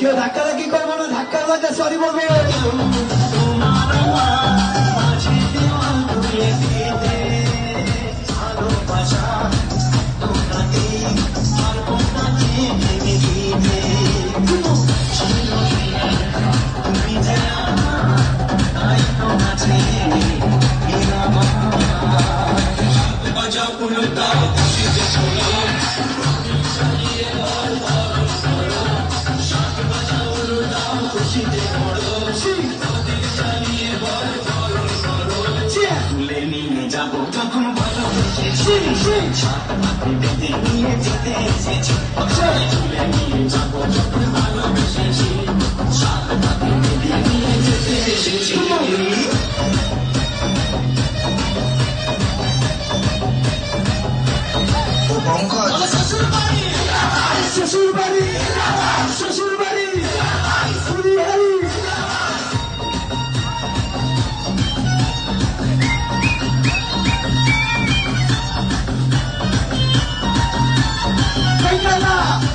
কেউ ধাক্কা ধাক্কি করব না ধাক্কার বাজা সরি বলব তোমার আমার মাঝে তুলে নিয়ে যাব তখন ভালোবেসে বেঁধে নিয়ে যেতে এসেছি তুলে নিয়ে যাব যখন ভালোবেসে বেঁধে নিয়ে যেতে এসেছি শ্বশুর বাড়ি শ্বশুর বাড়ি শ্বশুর বাড়ি Ela